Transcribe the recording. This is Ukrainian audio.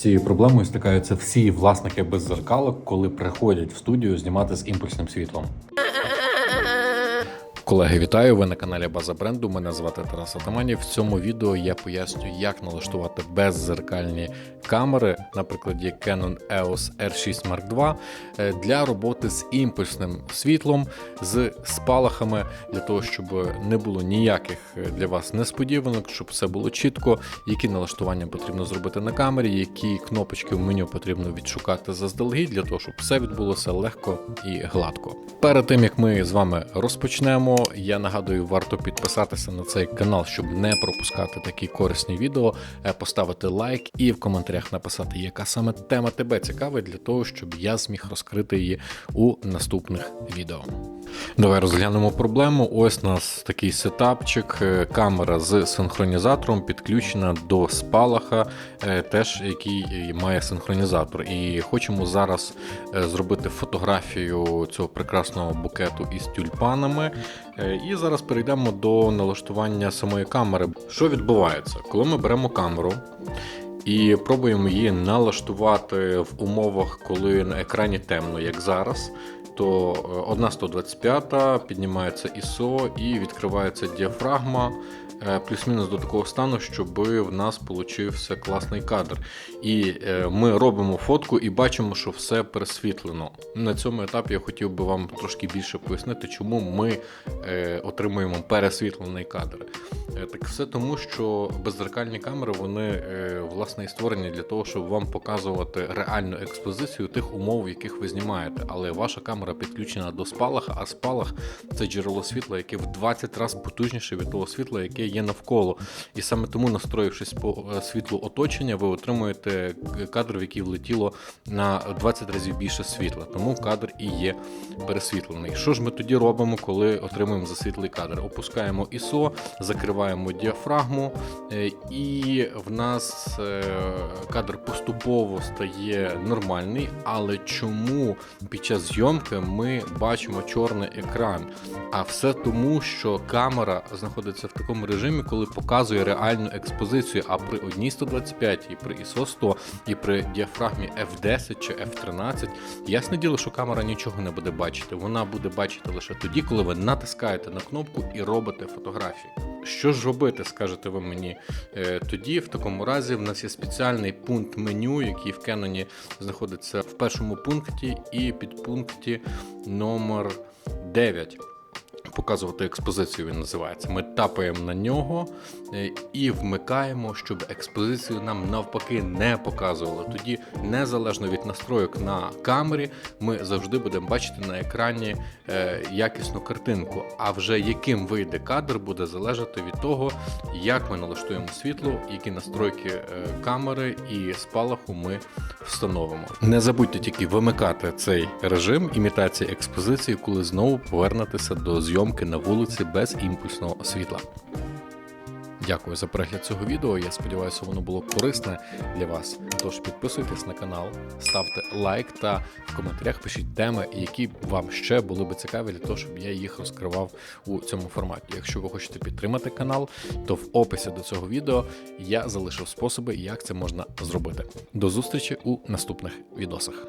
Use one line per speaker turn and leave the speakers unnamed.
Цією проблемою стикаються всі власники беззеркалок, коли приходять в студію знімати з імпульсним світлом. Колеги, вітаю! Ви на каналі База бренду. Мене звати Тарас Атаманів. В цьому відео я поясню, як налаштувати беззеркальні камери на прикладі Canon EOS R6 Mark II е, для роботи з імпульсним світлом, з спалахами, для того, щоб не було ніяких е, для вас несподіванок, щоб все було чітко, які налаштування потрібно зробити на камері, які кнопочки в меню потрібно відшукати заздалегідь, для того, щоб все відбулося легко і гладко. Перед тим як ми з вами розпочнемо, я нагадую, варто підписатися на цей канал, щоб не пропускати такі корисні відео, е, поставити лайк і в коментарях написати, яка саме тема тебе цікавить, для того, щоб я зміг розкрити її у наступних відео. Давай розглянемо проблему. Ось нас такий сетапчик, е, камера з синхронізатором підключена до спалаха, е, теж який має синхронізатор. І хочемо зараз е, зробити фотографію цього прекрасного букету із тюльпанами. І зараз перейдемо до налаштування самої камери. Що відбувається, коли ми беремо камеру? І пробуємо її налаштувати в умовах, коли на екрані темно, як зараз. То е, одна 125 піднімається ISO і відкривається діафрагма плюс-мінус до такого стану, щоб в нас получився класний кадр. І е, ми робимо фотку і бачимо, що все пересвітлено. На цьому етапі я хотів би вам трошки більше пояснити, чому ми е, отримуємо пересвітлений кадр. Е, Так все тому, що беззеркальні камери вони е, власне і створені для того, щоб вам показувати реальну експозицію тих умов, в яких ви знімаєте. Але ваша камера підключена до спалаха, а спалах це джерело світла, яке в 20 разів потужніше від того світла, яке є навколо. І саме тому, настроївшись по е, світлу оточення, ви отримуєте кадр, в який влетіло на 20 разів більше світла. Тому кадр і є пересвітлений. Що ж ми тоді робимо, коли отримуємо засвітлий кадр? Опускаємо ISO, закриваємо діафрагму, е, і в нас е, кадр поступово стає нормальний. Але чому під час зйомки ми бачимо чорний екран? А все тому, що камера знаходиться в такому режимі, коли показує реальну експозицію. А при одній 125, і при ISO 100, і при діафрагмі F10 чи F13, ясне діло, що камера нічого не буде бачити. Вона буде бачити лише тоді, коли ви натискаєте на кнопку і робите фотографії. Що ж робити, скажете ви мені? Е, Тоді, в такому разі, в нас є спеціальний пункт меню, який в Canon знаходиться в першому пункті і підпункті номер 9 показувати експозицію він називається. Ми тапаємо на нього е, і вмикаємо, щоб експозицію нам навпаки не показувало. Тоді, незалежно від настройок на камері, ми завжди будемо бачити на екрані е, якісну картинку. А вже яким вийде кадр, буде залежати від того, як ми налаштуємо світло, які настройки е, камери і спалаху ми встановимо. Не забудьте тільки вимикати цей режим імітації експозиції, коли знову повернетеся до зйомки на вулиці без імпульсного світла. Дякую за перегляд цього відео. Я сподіваюся, воно було корисне для вас. Тож підписуйтесь на канал, ставте лайк та в коментарях пишіть теми, які вам ще були би цікаві для того, щоб я їх розкривав у цьому форматі. Якщо ви хочете підтримати канал, то в описі до цього відео я залишив способи, як це можна зробити. До зустрічі у наступних відосах.